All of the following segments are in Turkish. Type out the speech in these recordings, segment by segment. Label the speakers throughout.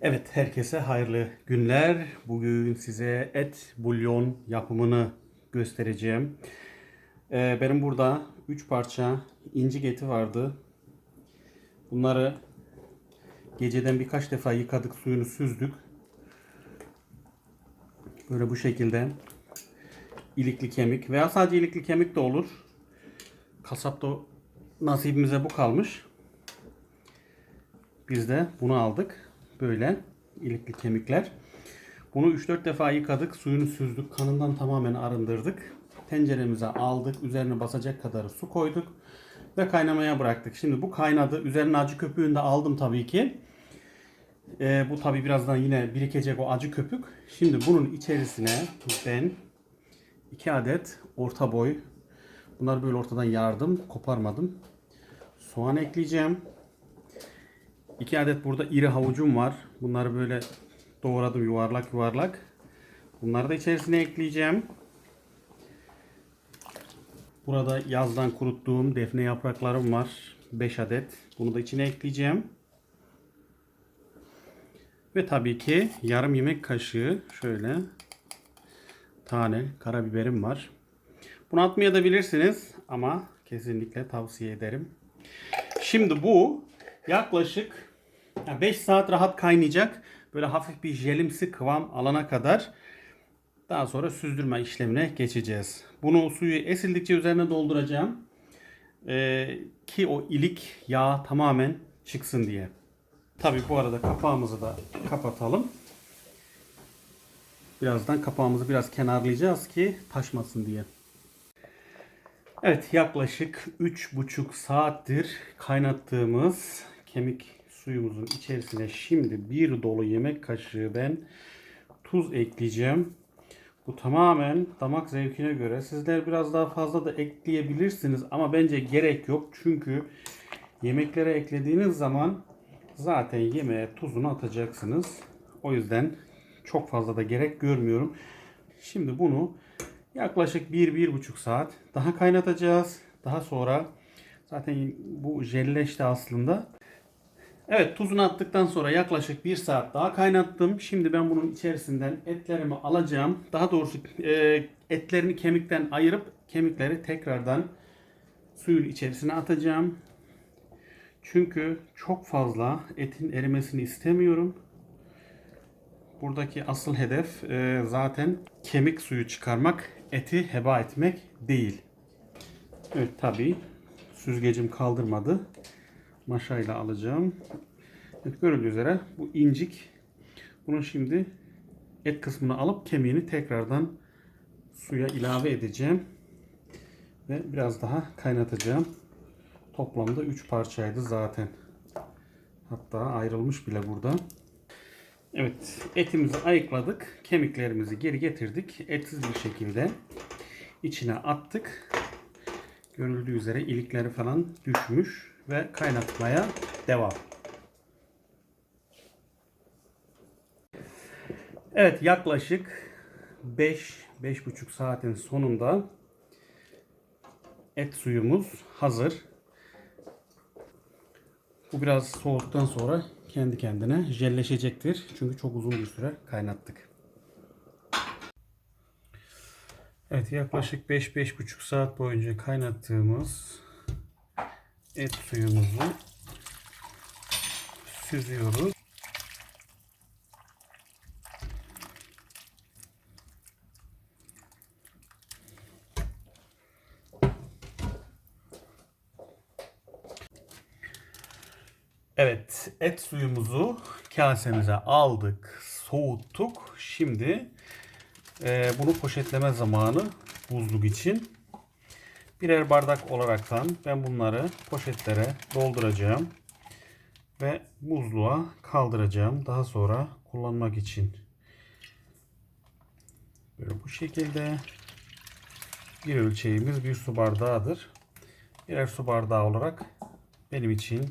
Speaker 1: Evet, herkese hayırlı günler. Bugün size et bulyon yapımını göstereceğim. Ee, benim burada 3 parça incik eti vardı. Bunları geceden birkaç defa yıkadık, suyunu süzdük. Böyle bu şekilde ilikli kemik veya sadece ilikli kemik de olur. Kasapta nasibimize bu kalmış. Biz de bunu aldık. Böyle ilikli kemikler. Bunu 3-4 defa yıkadık. Suyunu süzdük. Kanından tamamen arındırdık. Tenceremize aldık. Üzerine basacak kadar su koyduk. Ve kaynamaya bıraktık. Şimdi bu kaynadı. Üzerine acı köpüğünü de aldım tabii ki. Ee, bu tabii birazdan yine birikecek o acı köpük. Şimdi bunun içerisine ben 2 adet orta boy. Bunları böyle ortadan yardım. Koparmadım. Soğan ekleyeceğim. 2 adet burada iri havucum var. Bunları böyle doğradım yuvarlak yuvarlak. Bunları da içerisine ekleyeceğim. Burada yazdan kuruttuğum defne yapraklarım var. 5 adet. Bunu da içine ekleyeceğim. Ve tabii ki yarım yemek kaşığı şöyle tane karabiberim var. Bunu atmaya da bilirsiniz ama kesinlikle tavsiye ederim. Şimdi bu yaklaşık 5 saat rahat kaynayacak. Böyle hafif bir jelimsi kıvam alana kadar daha sonra süzdürme işlemine geçeceğiz. Bunu suyu esildikçe üzerine dolduracağım. Ee, ki o ilik yağ tamamen çıksın diye. Tabi bu arada kapağımızı da kapatalım. Birazdan kapağımızı biraz kenarlayacağız ki taşmasın diye. Evet yaklaşık 3,5 saattir kaynattığımız kemik suyumuzun içerisine şimdi bir dolu yemek kaşığı ben tuz ekleyeceğim. Bu tamamen damak zevkine göre. Sizler biraz daha fazla da ekleyebilirsiniz ama bence gerek yok. Çünkü yemeklere eklediğiniz zaman zaten yemeğe tuzunu atacaksınız. O yüzden çok fazla da gerek görmüyorum. Şimdi bunu yaklaşık 1-1,5 saat daha kaynatacağız. Daha sonra zaten bu jelleşti aslında. Evet tuzunu attıktan sonra yaklaşık 1 saat daha kaynattım. Şimdi ben bunun içerisinden etlerimi alacağım. Daha doğrusu e, etlerini kemikten ayırıp kemikleri tekrardan suyun içerisine atacağım. Çünkü çok fazla etin erimesini istemiyorum. Buradaki asıl hedef e, zaten kemik suyu çıkarmak, eti heba etmek değil. Evet tabi süzgecim kaldırmadı. Maşayla alacağım. Evet, görüldüğü üzere bu incik. Bunun şimdi et kısmını alıp kemiğini tekrardan suya ilave edeceğim. Ve biraz daha kaynatacağım. Toplamda 3 parçaydı zaten. Hatta ayrılmış bile burada. Evet etimizi ayıkladık. Kemiklerimizi geri getirdik. Etsiz bir şekilde içine attık. Görüldüğü üzere ilikleri falan düşmüş ve kaynatmaya devam. Evet yaklaşık 5-5,5 saatin sonunda et suyumuz hazır. Bu biraz soğuduktan sonra kendi kendine jelleşecektir. Çünkü çok uzun bir süre kaynattık. Evet yaklaşık 5-5,5 saat boyunca kaynattığımız et suyumuzu süzüyoruz. Evet, et suyumuzu kasemize aldık, soğuttuk. Şimdi e, bunu poşetleme zamanı buzluk için. Birer bardak olaraktan ben bunları poşetlere dolduracağım ve buzluğa kaldıracağım. Daha sonra kullanmak için. Böyle bu şekilde bir ölçeğimiz bir su bardağıdır. Birer su bardağı olarak benim için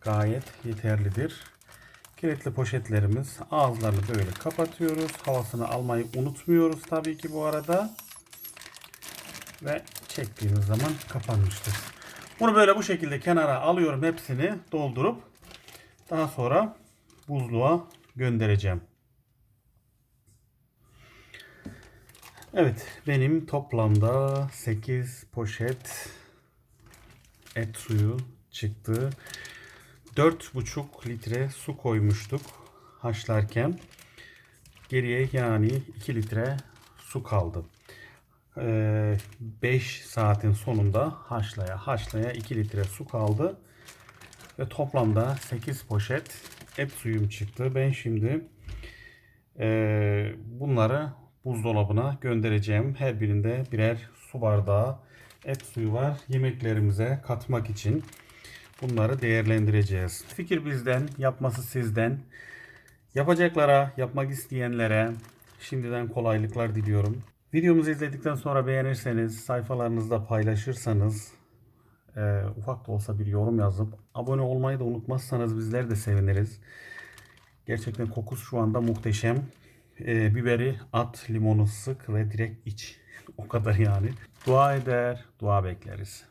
Speaker 1: gayet yeterlidir. Kilitli poşetlerimiz ağızlarını böyle kapatıyoruz. Havasını almayı unutmuyoruz tabii ki bu arada. Ve çektiğimiz zaman kapanmıştır. Bunu böyle bu şekilde kenara alıyorum hepsini doldurup daha sonra buzluğa göndereceğim. Evet benim toplamda 8 poşet et suyu çıktı. 4,5 litre su koymuştuk haşlarken. Geriye yani 2 litre su kaldı. 5 saatin sonunda haşlaya haşlaya 2 litre su kaldı. Ve toplamda 8 poşet et suyum çıktı. Ben şimdi eee, bunları buzdolabına göndereceğim. Her birinde birer su bardağı et suyu var. Yemeklerimize katmak için bunları değerlendireceğiz. Fikir bizden, yapması sizden. Yapacaklara, yapmak isteyenlere şimdiden kolaylıklar diliyorum. Videomuzu izledikten sonra beğenirseniz, sayfalarınızda paylaşırsanız, e, ufak da olsa bir yorum yazıp abone olmayı da unutmazsanız bizler de seviniriz. Gerçekten kokusu şu anda muhteşem. E, biberi at, limonu sık ve direkt iç. o kadar yani. Dua eder, dua bekleriz.